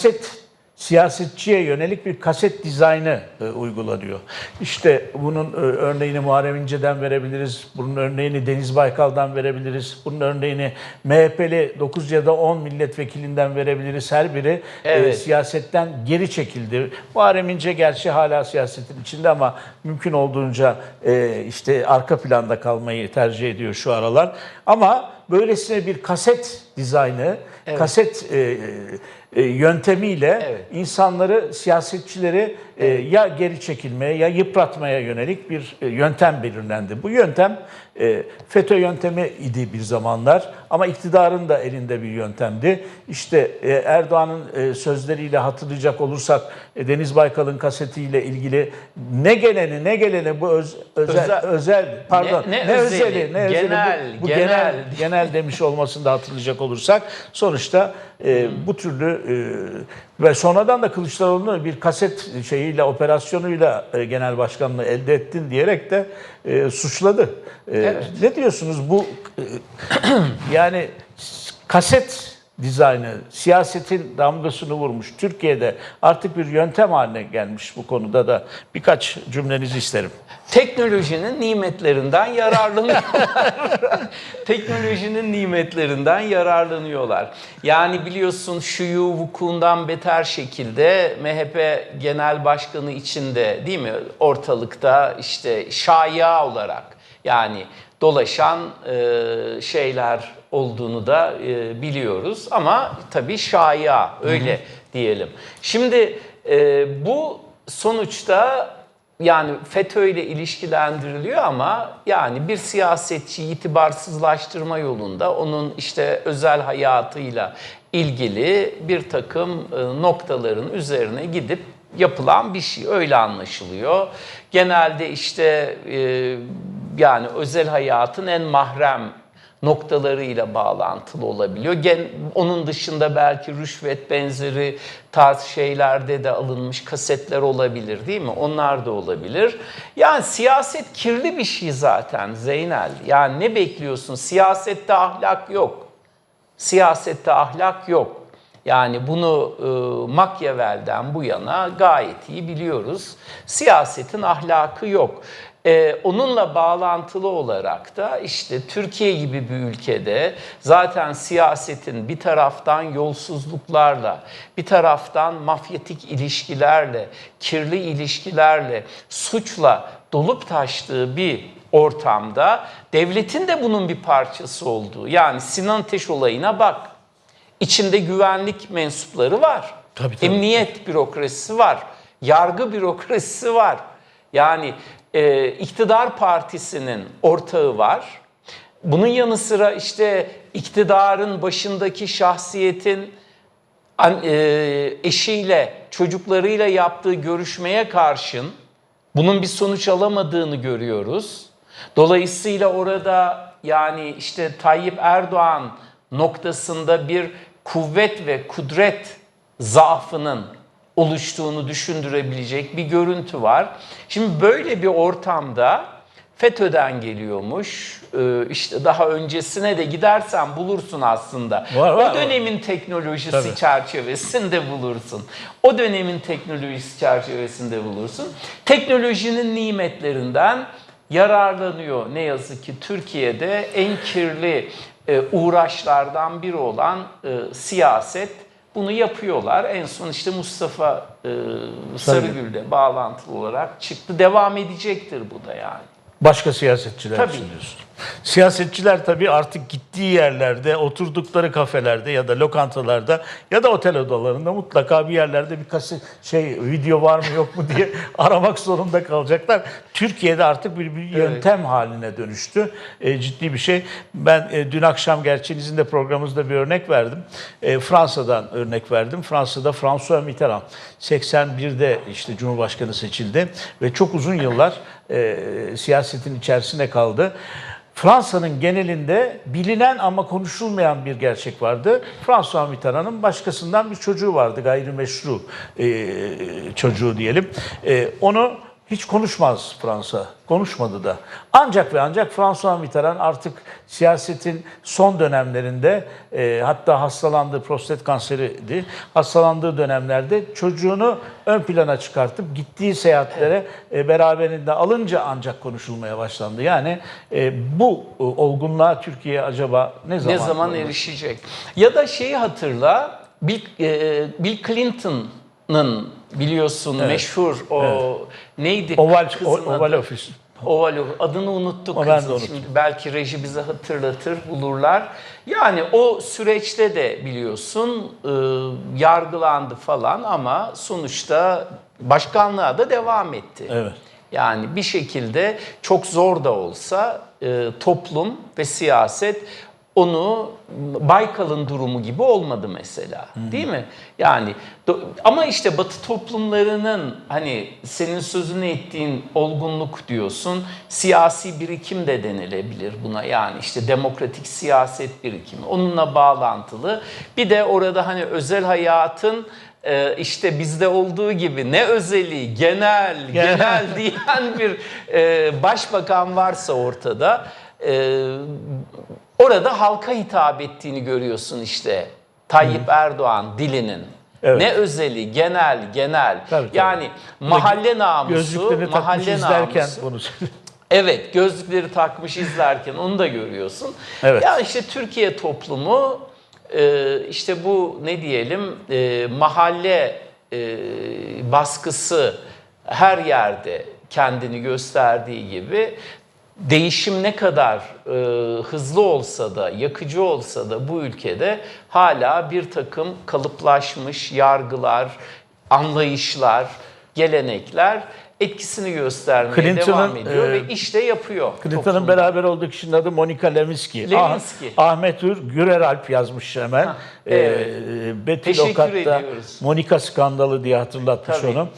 kaset siyasetçiye yönelik bir kaset dizaynı e, uygulanıyor. İşte bunun e, örneğini Muharrem İnce'den verebiliriz. Bunun örneğini Deniz Baykal'dan verebiliriz. Bunun örneğini MHP'li 9 ya da 10 milletvekilinden verebiliriz. Her biri e, Evet. siyasetten geri çekildi. Muharrem İnce gerçi hala siyasetin içinde ama mümkün olduğunca e, işte arka planda kalmayı tercih ediyor şu aralar. Ama böylesine bir kaset dizaynı, kaset e, e, yöntemiyle Evet. insanları, siyasetçileri e, ya geri çekilmeye ya yıpratmaya yönelik bir e, yöntem belirlendi. Bu yöntem e, FETÖ yöntemi idi bir zamanlar ama iktidarın da elinde bir yöntemdi. İşte e, Erdoğan'ın sözleriyle hatırlayacak olursak Deniz Baykal'ın kasetiyle ilgili ne geleni ne geleni bu öz- özel, Özel- özel pardon Ne- ne ne, özeli? özeli ne özeli Genel, bu, bu genel. genel genel demiş olmasını da hatırlayacak olursak sonuçta e, bu türlü e, ve sonradan da Kılıçdaroğlu'nu bir kaset şeyiyle operasyonuyla e, genel başkanlığı elde ettin diyerek de e, suçladı. E, Ne diyorsunuz bu e, yani kaset dizaynı siyasetin damgasını vurmuş Türkiye'de artık bir yöntem haline gelmiş bu konuda da birkaç cümlenizi isterim. Teknolojinin nimetlerinden yararlanıyorlar. Teknolojinin nimetlerinden yararlanıyorlar. Yani biliyorsun şuyu vukuundan beter şekilde MHP Genel Başkanı içinde değil mi ortalıkta işte şaya olarak yani dolaşan e, şeyler olduğunu da e, biliyoruz ama tabii şaya öyle diyelim. Şimdi e, bu sonuçta yani FETÖ ile ilişkilendiriliyor ama yani bir siyasetçi itibarsızlaştırma yolunda onun işte özel hayatıyla ilgili bir takım e, noktaların üzerine gidip yapılan bir şey öyle anlaşılıyor. Genelde işte e, yani özel hayatın en mahrem noktalarıyla bağlantılı olabiliyor. Gen, onun dışında belki rüşvet benzeri tarz şeylerde de alınmış kasetler olabilir değil mi? Onlar da olabilir. Yani siyaset kirli bir şey zaten Zeynel. Yani ne bekliyorsun? Siyasette ahlak yok. Siyasette ahlak yok. Yani bunu e, Machiavelli'den bu yana gayet iyi biliyoruz. Siyasetin ahlakı yok. E, onunla bağlantılı olarak da işte Türkiye gibi bir ülkede zaten siyasetin bir taraftan yolsuzluklarla, bir taraftan mafyatik ilişkilerle, kirli ilişkilerle, suçla dolup taştığı bir ortamda devletin de bunun bir parçası olduğu. Yani Sinan Ateş olayına bak. İçinde güvenlik mensupları var. Tabii, tabii. Emniyet bürokrasisi var. Yargı bürokrasisi var. Yani e, iktidar partisinin ortağı var. Bunun yanı sıra işte iktidarın başındaki şahsiyetin e, eşiyle, çocuklarıyla yaptığı görüşmeye karşın bunun bir sonuç alamadığını görüyoruz. Dolayısıyla orada yani işte Tayyip Erdoğan noktasında bir kuvvet ve kudret zaafının oluştuğunu düşündürebilecek bir görüntü var. Şimdi böyle bir ortamda FETÖ'den geliyormuş. Ee, işte daha öncesine de gidersen bulursun aslında. Var, var, o dönemin teknolojisi Tabii. çerçevesinde bulursun. O dönemin teknolojisi çerçevesinde bulursun. Teknolojinin nimetlerinden yararlanıyor ne yazık ki Türkiye'de en kirli e, uğraşlardan biri olan e, siyaset bunu yapıyorlar. En son işte Mustafa e, Sarıgül'de bağlantılı olarak çıktı. Devam edecektir bu da yani. Başka siyasetçiler Tabii. için diyorsun. Siyasetçiler tabii artık gittiği yerlerde, oturdukları kafelerde ya da lokantalarda ya da otel odalarında mutlaka bir yerlerde bir kaset şey video var mı yok mu diye aramak zorunda kalacaklar. Türkiye'de artık bir, bir yöntem haline dönüştü. E, ciddi bir şey. Ben e, dün akşam gerçi sizin de programımızda bir örnek verdim. E, Fransa'dan örnek verdim. Fransa'da François Mitterrand 81'de işte Cumhurbaşkanı seçildi ve çok uzun yıllar e, siyasetin içerisine kaldı. Fransa'nın genelinde bilinen ama konuşulmayan bir gerçek vardı. François Mitterrand'ın başkasından bir çocuğu vardı, gayrimeşru e, çocuğu diyelim. E, onu hiç konuşmaz Fransa. Konuşmadı da. Ancak ve ancak François Mitterrand artık siyasetin son dönemlerinde e, hatta hastalandığı prostat kanseriydi. Hastalandığı dönemlerde çocuğunu ön plana çıkartıp gittiği seyahatlere e, beraberinde alınca ancak konuşulmaya başlandı. Yani e, bu e, olgunluğa Türkiye acaba ne zaman Ne zaman erişecek? Ya da şeyi hatırla, Bill, e, Bill Clinton'ın biliyorsun meşhur o neydi? Oval, kızın o- oval ofis. Oval adını unuttuk O ben de unuttum. Şimdi belki reji bize hatırlatır, bulurlar. Yani o süreçte de biliyorsun e, yargılandı falan ama sonuçta başkanlığa da devam etti. Evet. Yani bir şekilde çok zor da olsa e, toplum ve siyaset onu Baykal'ın durumu gibi olmadı mesela. Değil mi? Yani do- ama işte Batı toplumlarının hani senin sözünü ettiğin olgunluk diyorsun. Siyasi birikim de denilebilir buna. Yani işte demokratik siyaset birikimi. Onunla bağlantılı. Bir de orada hani özel hayatın e, işte bizde olduğu gibi ne özeli, genel, genel diyen bir e, başbakan varsa ortada e, orada halka hitap ettiğini görüyorsun işte Tayyip Erdoğan dilinin. Evet. Ne özeli, genel, genel. Tabii, tabii. Yani mahalle namusu, Gözlüklerini mahalle namusu. bunu. Evet, gözlükleri takmış izlerken onu da görüyorsun. Evet. Ya işte Türkiye toplumu e, işte bu ne diyelim e, mahalle e, baskısı her yerde kendini gösterdiği gibi değişim ne kadar e, hızlı olsa da, yakıcı olsa da bu ülkede hala bir takım kalıplaşmış yargılar, anlayışlar, gelenekler etkisini göstermeye devam ediyor e, ve işte yapıyor. Clinton'ın beraber olduğu kişinin adı Monika Lewinsky. Lewinsky. Ah- Ahmet Ür Güreralp yazmış hemen. Ha, evet. Betül Teşekkür Okat da ediyoruz. Monika skandalı diye hatırlatmış Tabii. onu.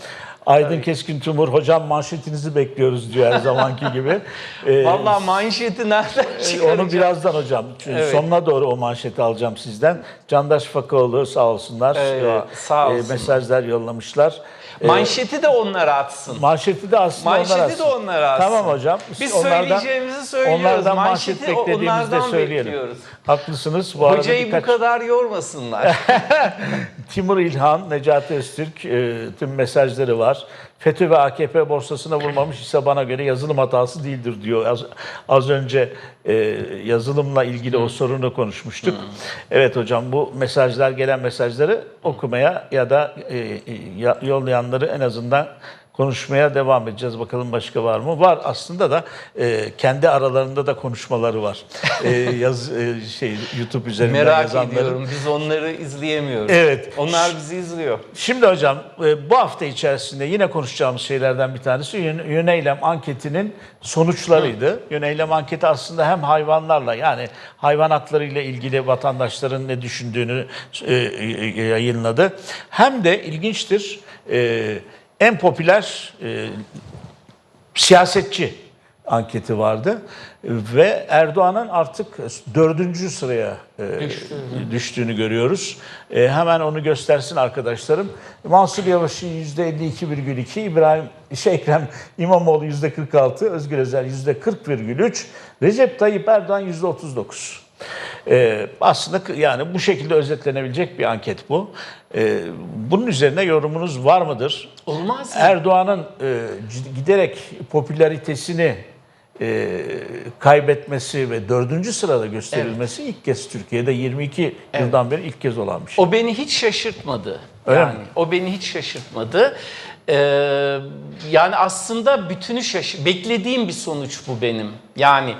Aydın Keskin Tumur, hocam manşetinizi bekliyoruz diyor her zamanki gibi. Ee, Vallahi manşeti nereden Ee, çıkaracağım? Onu birazdan hocam. Çünkü Evet. Sonuna doğru o manşeti alacağım sizden. Candaş Fakaoğlu sağ olsunlar. Eyvah, Ee, sağ e, olsunlar. mesajlar yollamışlar. Ee, Manşeti de onlar atsın. manşeti de aslında Manşeti onlar de atsın. onlar atsın. Tamam hocam. Biz Onlardan- söyleyeceğimizi söylüyoruz. Onlardan manşet Manşeti o- beklediğimizde söyleyelim. bekliyoruz. Haklısınız. Bu arada Hocayı birkaç... bu kadar yormasınlar. Timur İlhan, Necati Öztürk e, tüm mesajları var. FETÖ ve AKP borsasına vurmamış ise bana göre yazılım hatası değildir diyor. Az, az önce e, yazılımla ilgili o sorunu konuşmuştuk. Evet hocam bu mesajlar gelen mesajları okumaya ya da e, e, ya- yollayanları en azından konuşmaya devam edeceğiz. Bakalım başka var mı? Var aslında da e, kendi aralarında da konuşmaları var. E, yaz e, şey YouTube üzerinden Merak yazanların. ediyorum. Biz onları izleyemiyoruz. Evet. Onlar bizi izliyor. Şimdi hocam e, bu hafta içerisinde yine konuşacağımız şeylerden bir tanesi Yön- Yöneylem anketinin sonuçlarıydı. Yöneylem anketi aslında hem hayvanlarla yani hayvan hakları ile ilgili vatandaşların ne düşündüğünü e, e, yayınladı. Hem de ilginçtir e, en popüler e, siyasetçi anketi vardı ve Erdoğan'ın artık dördüncü sıraya e, düştüğünü görüyoruz. E, hemen onu göstersin arkadaşlarım. Mansur Yavaş'ın %52,2, İbrahim şey, Ekrem İmamoğlu %46, Özgür Özel %40,3, Recep Tayyip Erdoğan %39. Ee, aslında yani bu şekilde özetlenebilecek bir anket bu. Ee, bunun üzerine yorumunuz var mıdır? Olmaz? Erdoğan'ın e, giderek popülaritesini e, kaybetmesi ve dördüncü sırada gösterilmesi ilk kez Türkiye'de 22 yıldan beri ilk kez olan bir şey. O beni hiç şaşırtmadı. Öyle yani mi? o beni hiç şaşırtmadı. Ee, yani aslında bütünü şaşır. Beklediğim bir sonuç bu benim. Yani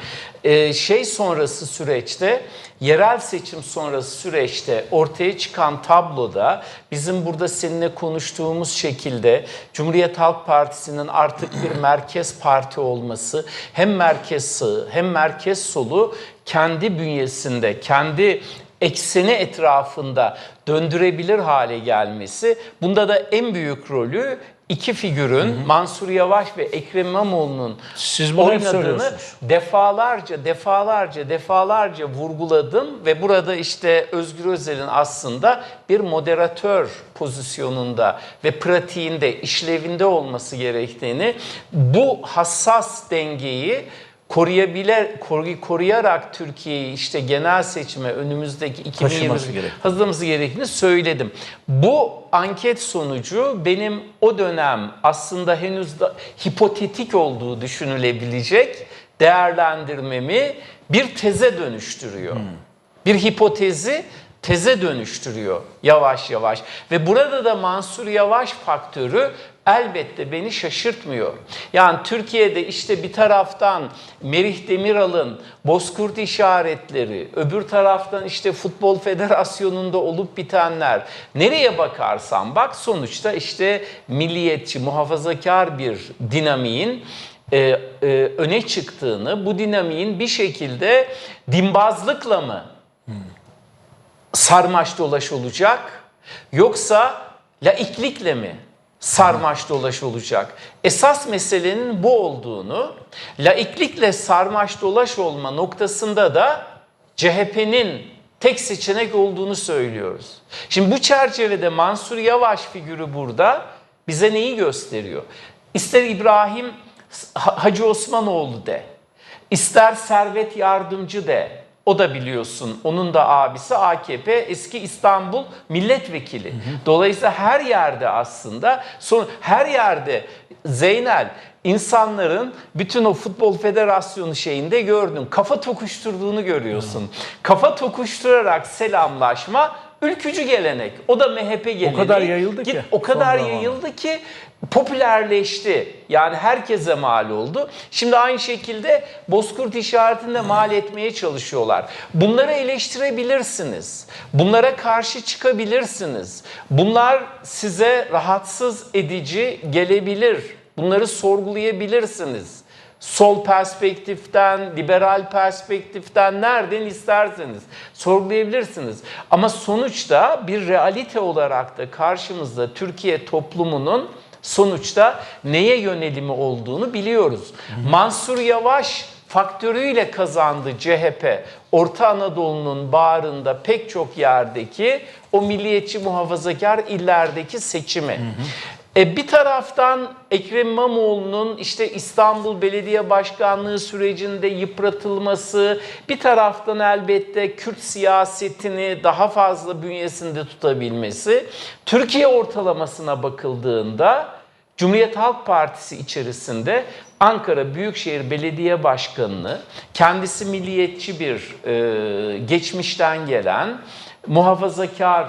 e, şey sonrası süreçte, yerel seçim sonrası süreçte ortaya çıkan tabloda bizim burada seninle konuştuğumuz şekilde Cumhuriyet Halk Partisi'nin artık bir merkez parti olması, hem merkez sağı hem merkez solu kendi bünyesinde, kendi ekseni etrafında döndürebilir hale gelmesi. Bunda da en büyük rolü iki figürün Mansur Yavaş ve Ekrem İmamoğlu'nun Siz bunu oynadığını defalarca, defalarca, defalarca vurguladım ve burada işte Özgür Özel'in aslında bir moderatör pozisyonunda ve pratiğinde, işlevinde olması gerektiğini, bu hassas dengeyi koruyabilir, koru- koruyarak Türkiye'yi işte genel seçime önümüzdeki 2020 Taşıması gerek. hazırlaması gerektiğini söyledim. Bu anket sonucu benim o dönem aslında henüz da hipotetik olduğu düşünülebilecek değerlendirmemi bir teze dönüştürüyor. Bir hipotezi teze dönüştürüyor yavaş yavaş. Ve burada da Mansur Yavaş faktörü elbette beni şaşırtmıyor. Yani Türkiye'de işte bir taraftan Merih Demiral'ın Bozkurt işaretleri, öbür taraftan işte Futbol Federasyonu'nda olup bitenler. Nereye bakarsan bak sonuçta işte milliyetçi, muhafazakar bir dinamiğin e, e, öne çıktığını, bu dinamiğin bir şekilde dimbazlıkla mı sarmaş dolaş olacak yoksa laiklikle mi sarmaş dolaş olacak? Esas meselenin bu olduğunu, laiklikle sarmaş dolaş olma noktasında da CHP'nin tek seçenek olduğunu söylüyoruz. Şimdi bu çerçevede Mansur Yavaş figürü burada bize neyi gösteriyor? İster İbrahim Ha- Hacı Osmanoğlu de, ister Servet Yardımcı de, o da biliyorsun onun da abisi AKP eski İstanbul milletvekili. Dolayısıyla her yerde aslında son her yerde Zeynel insanların bütün o futbol federasyonu şeyinde gördün. Kafa tokuşturduğunu görüyorsun. Kafa tokuşturarak selamlaşma ülkücü gelenek. O da MHP geleneği. kadar yayıldı ki O kadar yayıldı ki popülerleşti. Yani herkese mal oldu. Şimdi aynı şekilde Bozkurt işaretini de mal etmeye çalışıyorlar. Bunları eleştirebilirsiniz. Bunlara karşı çıkabilirsiniz. Bunlar size rahatsız edici gelebilir. Bunları sorgulayabilirsiniz. Sol perspektiften, liberal perspektiften nereden isterseniz sorgulayabilirsiniz. Ama sonuçta bir realite olarak da karşımızda Türkiye toplumunun sonuçta neye yönelimi olduğunu biliyoruz. Mansur Yavaş faktörüyle kazandı CHP. Orta Anadolu'nun bağrında pek çok yerdeki o milliyetçi muhafazakar illerdeki seçimi. E bir taraftan Ekrem İmamoğlu'nun işte İstanbul Belediye Başkanlığı sürecinde yıpratılması, bir taraftan elbette Kürt siyasetini daha fazla bünyesinde tutabilmesi, Türkiye ortalamasına bakıldığında Cumhuriyet Halk Partisi içerisinde Ankara Büyükşehir Belediye Başkanı'nı kendisi milliyetçi bir e, geçmişten gelen muhafazakar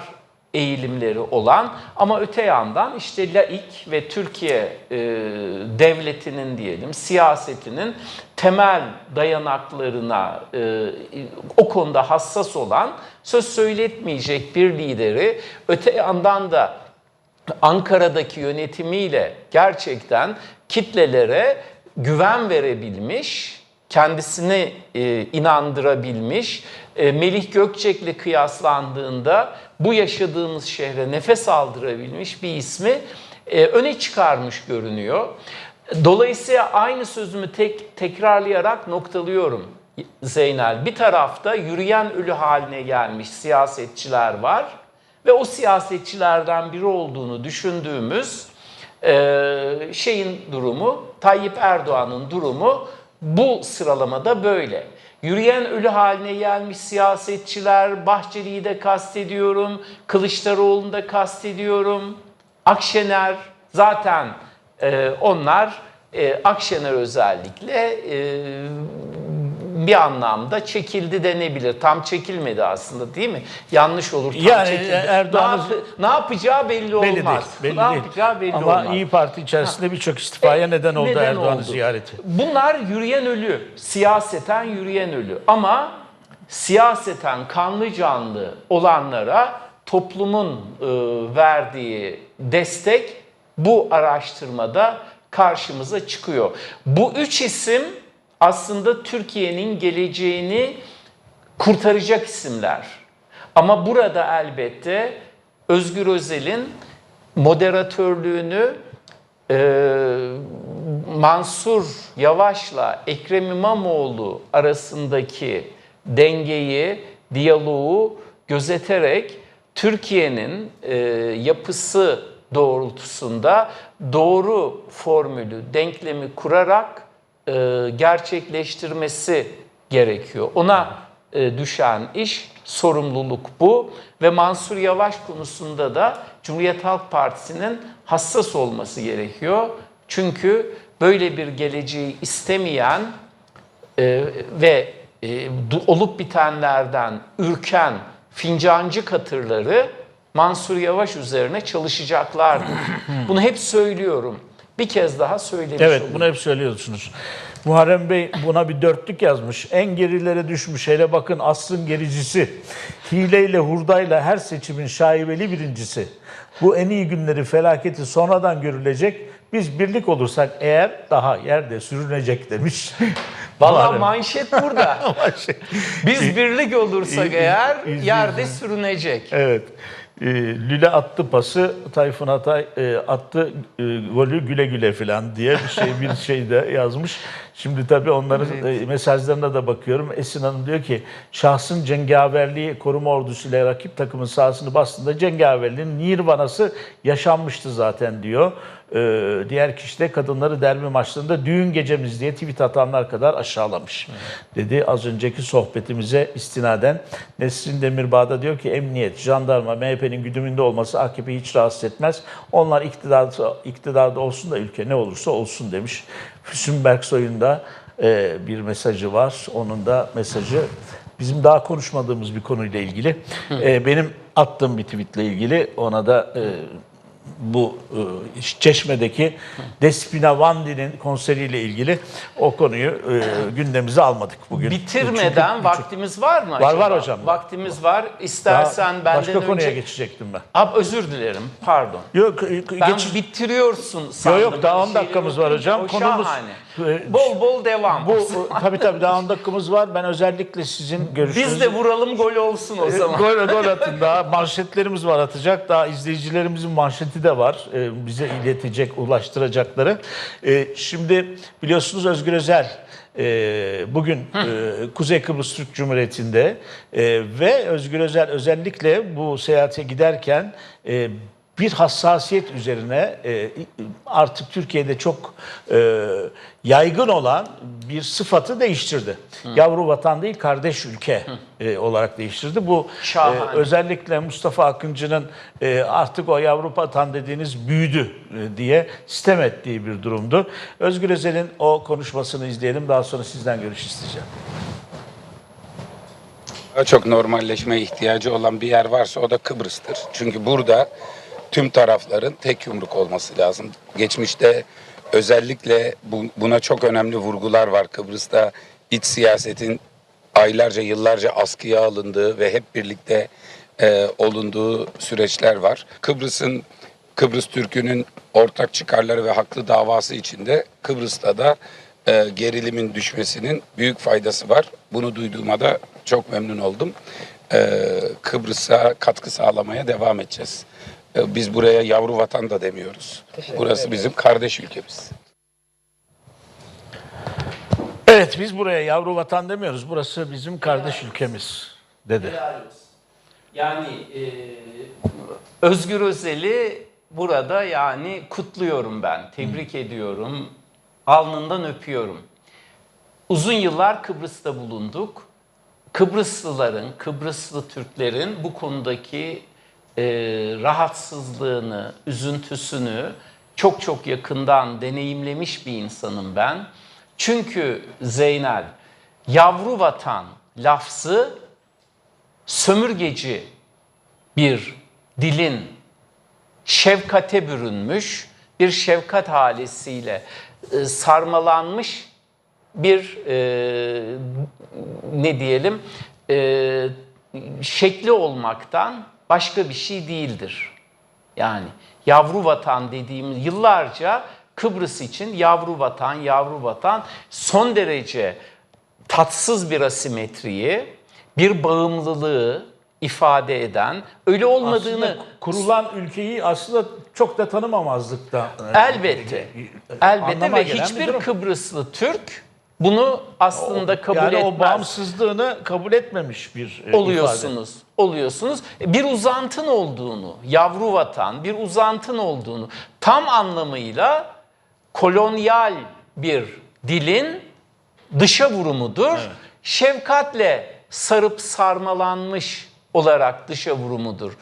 eğilimleri olan ama öte yandan işte laik ve Türkiye e, devletinin diyelim siyasetinin temel dayanaklarına e, o konuda hassas olan söz söyletmeyecek bir lideri öte yandan da Ankara'daki yönetimiyle gerçekten kitlelere güven verebilmiş, kendisini e, inandırabilmiş, e, Melih Gökçek'le kıyaslandığında bu yaşadığımız şehre nefes aldırabilmiş bir ismi e, öne çıkarmış görünüyor. Dolayısıyla aynı sözümü tek tekrarlayarak noktalıyorum Zeynel. Bir tarafta yürüyen ölü haline gelmiş siyasetçiler var ve o siyasetçilerden biri olduğunu düşündüğümüz e, şeyin durumu, Tayyip Erdoğan'ın durumu bu sıralamada böyle. Yürüyen ölü haline gelmiş siyasetçiler, Bahçeli'yi de kastediyorum, Kılıçdaroğlu'nu da kastediyorum, Akşener zaten e, onlar e, Akşener özellikle e, bir anlamda çekildi denebilir. Tam çekilmedi aslında değil mi? Yanlış olur. Tam Yani çekildi. Erdoğan'ın- ne, yap- ne yapacağı belli, Belli olmaz. değil. Belli ne değil. yapacağı belli Ama olmaz. İyi Parti içerisinde birçok istifaya neden oldu Neden Erdoğan'ın oldu? ziyareti. Bunlar yürüyen ölü, siyaseten yürüyen ölü. Ama siyaseten kanlı canlı olanlara toplumun e, verdiği destek bu araştırmada karşımıza çıkıyor. Bu üç isim aslında Türkiye'nin geleceğini kurtaracak isimler. Ama burada elbette Özgür Özel'in moderatörlüğünü e, Mansur Yavaş'la Ekrem İmamoğlu arasındaki dengeyi, diyaloğu gözeterek Türkiye'nin e, yapısı doğrultusunda doğru formülü, denklemi kurarak e, gerçekleştirmesi gerekiyor. Ona e, düşen iş, sorumluluk bu ve Mansur Yavaş konusunda da Cumhuriyet Halk Partisi'nin hassas olması gerekiyor. Çünkü böyle bir geleceği istemeyen e, ve e, olup bitenlerden ürken fincancı katırları Mansur Yavaş üzerine çalışacaklardır. Bunu hep söylüyorum. Bir kez daha söylemiş Evet olayım. bunu hep söylüyorsunuz. Muharrem Bey buna bir dörtlük yazmış. En gerilere düşmüş. Hele bakın asrın gericisi. Hileyle hurdayla her seçimin şaibeli birincisi. Bu en iyi günleri felaketi sonradan görülecek. Biz birlik olursak eğer daha yerde sürünecek demiş. Vallahi Muharrem. manşet burada. Biz birlik olursak eğer yerde sürünecek. Evet. Ee, Lüle attı pası, Tayfun Atay e, attı e, golü güle güle falan diye bir şey bir şey de yazmış. Şimdi tabii onların e, mesajlarına da bakıyorum. Esin Hanım diyor ki şahsın cengaverliği koruma ordusuyla rakip takımın sahasını bastığında cengaverliğin nirvanası yaşanmıştı zaten diyor. Ee, diğer kişi de kadınları derbi maçlarında düğün gecemiz diye tweet atanlar kadar aşağılamış. Dedi az önceki sohbetimize istinaden. Nesrin Demirbağ da diyor ki emniyet, jandarma, MHP'nin güdümünde olması AKP'yi hiç rahatsız etmez. Onlar iktidarda, iktidarda olsun da ülke ne olursa olsun demiş. Füsun Berksoy'un da e, bir mesajı var. Onun da mesajı bizim daha konuşmadığımız bir konuyla ilgili. E, benim attığım bir tweetle ilgili ona da e, bu e, Çeşme'deki Despina Vandi'nin konseriyle ilgili o konuyu e, gündemimize almadık bugün. Bitirmeden Çünkü- vaktimiz var mı Var, acaba? var hocam. Vaktimiz var. Daha İstersen benden başka önce... konuya geçecektim ben. Abi özür dilerim. Pardon. Yok, e, Ben geç, bitiriyorsun sandım. yok, daha Böyle 10 dakikamız var hocam. o Konumuz- şahane. E, Bol bol devam. bu tabii tabii daha 10 dakikamız var. Ben özellikle sizin görüşünüzü... Biz de vuralım gol olsun o zaman. Gol gol atın daha manşetlerimiz var atacak. Daha izleyicilerimizin manşeti de var. Ee, bize iletecek, ulaştıracakları. Ee, şimdi biliyorsunuz Özgür Özel e, bugün e, Kuzey Kıbrıs Türk Cumhuriyeti'nde e, ve Özgür Özel özellikle bu seyahate giderken e, bir hassasiyet üzerine e, artık Türkiye'de çok e, yaygın olan bir sıfatı değiştirdi. Yavru vatan değil kardeş ülke e, olarak değiştirdi. Bu Şahane. e, özellikle Mustafa Akıncı'nın e, artık o yavru vatan dediğiniz büyüdü e, diye sitem ettiği bir durumdu. Özgür Özel'in o konuşmasını izleyelim. Daha sonra sizden görüş isteyeceğim. Daha çok normalleşmeye ihtiyacı olan bir yer varsa o da Kıbrıs'tır. Çünkü burada tüm tarafların tek yumruk olması lazım. Geçmişte özellikle bu- buna çok önemli vurgular var. Kıbrıs'ta iç siyasetin aylarca yıllarca askıya alındığı ve hep birlikte e, olunduğu süreçler var. Kıbrıs'ın Kıbrıs Türk'ünün ortak çıkarları ve haklı davası içinde Kıbrıs'ta da e, gerilimin düşmesinin büyük faydası var. Bunu duyduğuma da çok memnun oldum. E, Kıbrıs'a katkı sağlamaya devam edeceğiz. E, biz buraya yavru vatan da demiyoruz. Burası bizim kardeş ülkemiz. Evet biz buraya yavru vatan demiyoruz. Burası bizim kardeş ülkemiz dedi. Yani e, Özgür Özel'i burada yani kutluyorum ben. Tebrik ediyorum. Alnından öpüyorum. Uzun yıllar Kıbrıs'ta bulunduk. Kıbrıslıların, Kıbrıslı Türklerin bu konudaki e, rahatsızlığını, üzüntüsünü çok çok yakından deneyimlemiş bir insanım ben. Çünkü Zeynel, yavru vatan lafzı sömürgeci bir dilin şefkate bürünmüş, bir şefkat halesiyle e, sarmalanmış bir e, ne diyelim e, şekli olmaktan başka bir şey değildir. Yani yavru vatan dediğimiz yıllarca Kıbrıs için yavru vatan, yavru vatan son derece tatsız bir asimetriyi, bir bağımlılığı ifade eden, öyle olmadığını Aslında kurulan ülkeyi aslında çok da tanımamazlıkta. elbette, elbette anlama ve gelen bir hiçbir. Kıbrıslı Türk bunu aslında kabul yani etmez. o bağımsızlığını kabul etmemiş bir e, ifade. oluyorsunuz. Oluyorsunuz. Bir uzantın olduğunu, yavru vatan bir uzantın olduğunu tam anlamıyla kolonyal bir dilin dışa vurumudur. Şefkatle sarıp sarmalanmış olarak dışa vurumudur.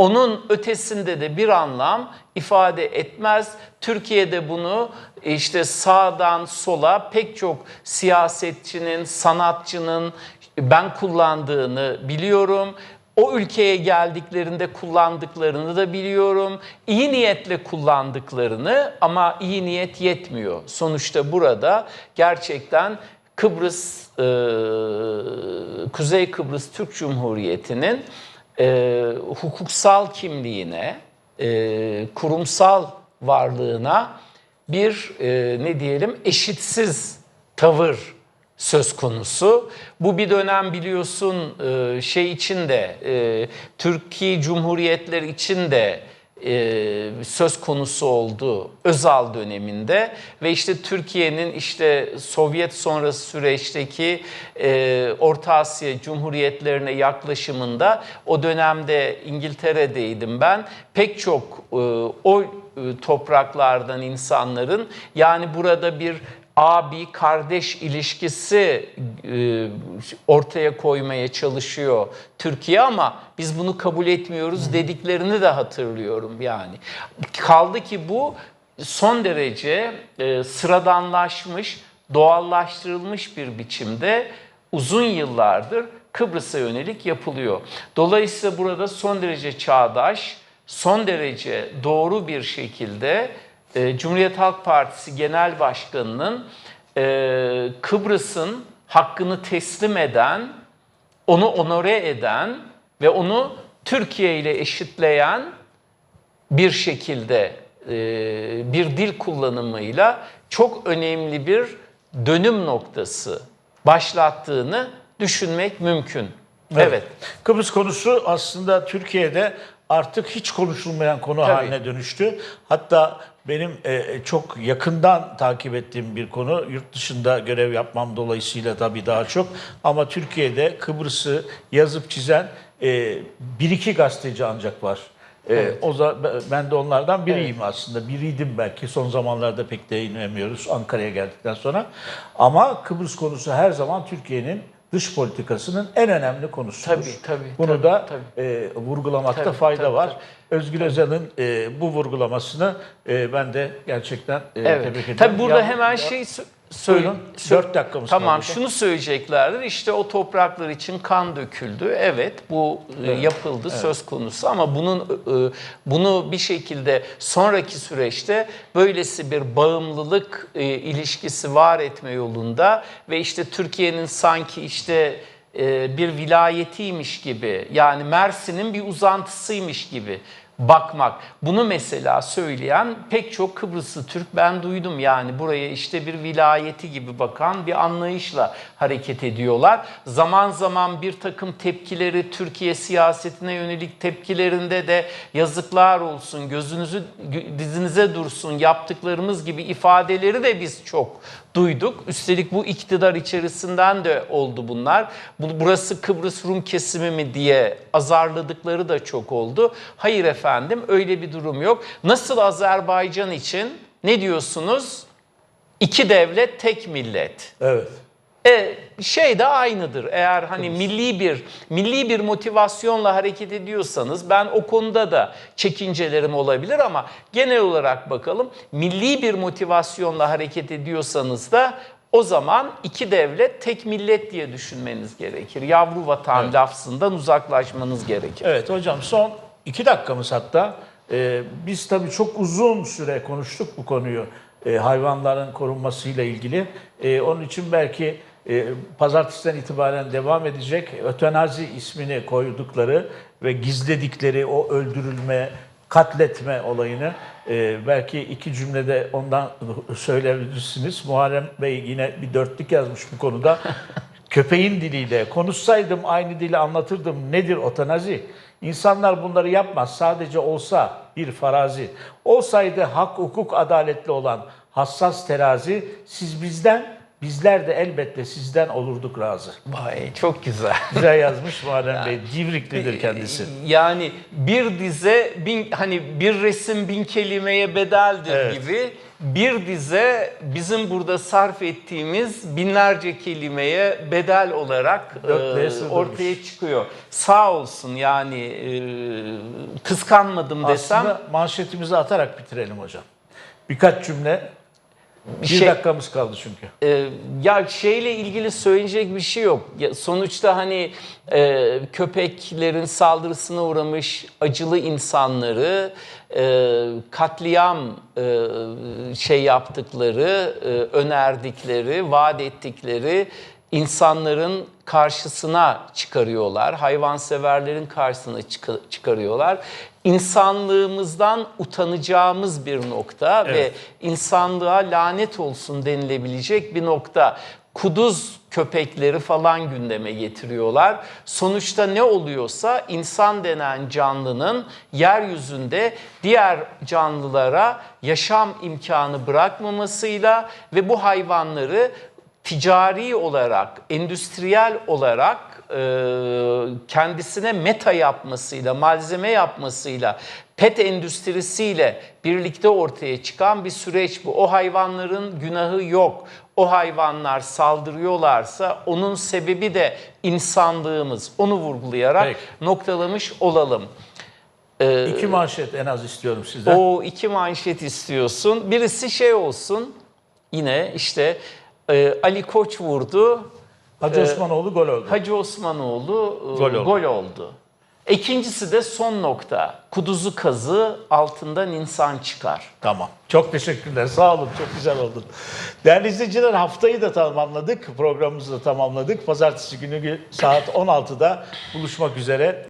Onun ötesinde de bir anlam ifade etmez. Türkiye'de bunu işte sağdan sola pek çok siyasetçinin, sanatçının ben kullandığını biliyorum. O ülkeye geldiklerinde kullandıklarını da biliyorum. İyi niyetle kullandıklarını ama iyi niyet yetmiyor. Sonuçta burada gerçekten Kıbrıs, e, Kuzey Kıbrıs Türk Cumhuriyeti'nin e, hukuksal kimliğine, e, kurumsal varlığına bir e, ne diyelim eşitsiz tavır söz konusu. Bu bir dönem biliyorsun e, şey için de e, Türkiye Cumhuriyetleri için de e, söz konusu oldu Özal döneminde. Ve işte Türkiye'nin işte Sovyet sonrası süreçteki e, Orta Asya Cumhuriyetlerine yaklaşımında o dönemde İngiltere'deydim ben. Pek çok e, o e, topraklardan insanların yani burada bir abi kardeş ilişkisi e, ortaya koymaya çalışıyor Türkiye ama biz bunu kabul etmiyoruz dediklerini de hatırlıyorum yani. Kaldı ki bu son derece e, sıradanlaşmış, doğallaştırılmış bir biçimde uzun yıllardır Kıbrıs'a yönelik yapılıyor. Dolayısıyla burada son derece çağdaş, son derece doğru bir şekilde e, Cumhuriyet Halk Partisi Genel Başkanı'nın e, Kıbrıs'ın hakkını teslim eden, onu onore eden ve onu Türkiye ile eşitleyen bir şekilde e, bir dil kullanımıyla çok önemli bir dönüm noktası başlattığını düşünmek mümkün. Evet. Kıbrıs konusu aslında Türkiye'de artık hiç konuşulmayan konu Tabii. haline dönüştü. Hatta benim e, çok yakından takip ettiğim bir konu, yurt dışında görev yapmam dolayısıyla tabii daha çok. Ama Türkiye'de Kıbrıs'ı yazıp çizen e, bir iki gazeteci ancak var. E, o za- ben de onlardan biriyim aslında. Biriydim belki. Son zamanlarda pek değinemiyoruz Ankara'ya geldikten sonra. Ama Kıbrıs konusu her zaman Türkiye'nin dış politikasının en önemli konusudur. Tabii, tabii, Bunu tabii, da tabii. e, vurgulamakta Tabii, fayda tabii, var. tabii. Özgür Özel'in e, bu vurgulamasını e, ben de gerçekten e, Evet. tebrik ediyorum. Tabii burada Ya- hemen şey sö- söyle. Buyurun. sö- Dört dakikamız Tamam kaldı. şunu söyleyeceklerdir. İşte o topraklar için kan döküldü. Evet bu e, yapıldı söz konusu ama bunun e, bunu bir şekilde sonraki süreçte böylesi bir bağımlılık e, ilişkisi var etme yolunda ve işte Türkiye'nin sanki işte e, bir vilayetiymiş gibi yani Mersin'in bir uzantısıymış gibi bakmak. Bunu mesela söyleyen pek çok Kıbrıslı Türk ben duydum yani buraya işte bir vilayeti gibi bakan bir anlayışla hareket ediyorlar. Zaman zaman bir takım tepkileri Türkiye siyasetine yönelik tepkilerinde de yazıklar olsun gözünüzü gö- dizinize dursun yaptıklarımız gibi ifadeleri de biz çok duyduk. Üstelik bu iktidar içerisinden de oldu bunlar. Bu- Burası Kıbrıs Rum kesimi mi diye azarladıkları da çok oldu. Hayır efendim öyle bir durum yok. Nasıl Azerbaycan için ne diyorsunuz? İki devlet tek millet. Evet. E, şey de aynıdır. Eğer hani milli bir milli bir motivasyonla hareket ediyorsanız ben o konuda da çekincelerim olabilir ama genel olarak bakalım milli bir motivasyonla hareket ediyorsanız da o zaman iki devlet tek millet diye düşünmeniz gerekir. Yavru vatan lafzından uzaklaşmanız gerekir. Evet hocam son iki dakikamız hatta. Ee, biz tabii çok uzun süre konuştuk bu konuyu. e, hayvanların korunmasıyla ilgili. E, onun için belki e, pazartesiden itibaren devam edecek ötenazi ismini koydukları ve gizledikleri o öldürülme, katletme olayını e, belki iki cümlede ondan söyleyebilirsiniz. Muharrem Bey yine bir dörtlük yazmış bu konuda. köpeğin diliyle konuşsaydım aynı dili anlatırdım. Nedir otanazi? İnsanlar bunları yapmaz. Sadece olsa bir farazi. Olsaydı hak, hukuk, adaletli olan hassas terazi siz bizden, bizler de elbette sizden olurduk razı. Vay çok güzel. Güzel yazmış Muharrem Bey. Civriklidir kendisi. Yani bir dize bin, hani bir resim bin kelimeye bedeldir Evet. gibi bir dize bizim burada sarf ettiğimiz binlerce kelimeye bedel olarak e, ortaya çıkıyor. Sağ olsun yani e, kıskanmadım desem Aslında manşetimizi atarak bitirelim hocam. Birkaç cümle. Bir şey- dakikamız kaldı çünkü. Ee, ya şeyle ilgili söyleyecek bir şey yok. Ya sonuçta hani e, köpeklerin saldırısına uğramış acılı insanları e, katliam e, şey yaptıkları, e, önerdikleri, vaat ettikleri insanların karşısına çıkarıyorlar. Hayvanseverlerin karşısına çıka- çıkarıyorlar. İnsanlığımızdan utanacağımız bir nokta ve Evet. insanlığa lanet olsun denilebilecek bir nokta. Kuduz köpekleri falan gündeme getiriyorlar. Sonuçta ne oluyorsa insan denen canlının yeryüzünde diğer canlılara yaşam imkanı bırakmamasıyla ve bu hayvanları ticari olarak, endüstriyel olarak e, kendisine meta yapmasıyla, malzeme yapmasıyla, pet endüstrisiyle birlikte ortaya çıkan bir süreç bu. O hayvanların günahı yok. O hayvanlar saldırıyorlarsa onun sebebi de insanlığımız. Onu vurgulayarak Peki. noktalamış olalım. İki manşet en az istiyorum sizden. O iki manşet istiyorsun. Birisi şey olsun. Yine işte e, Ali Koç vurdu. Hacı Osmanoğlu gol oldu. Hacı Osmanoğlu e, Gol oldu. gol oldu. İkincisi de son nokta. Kuduzu kazı altından insan çıkar. Tamam. Çok teşekkürler. Sağ olun. Çok güzel oldun. Değerli izleyiciler haftayı da tamamladık. Programımızı da tamamladık. Pazartesi günü saat 16'da buluşmak üzere.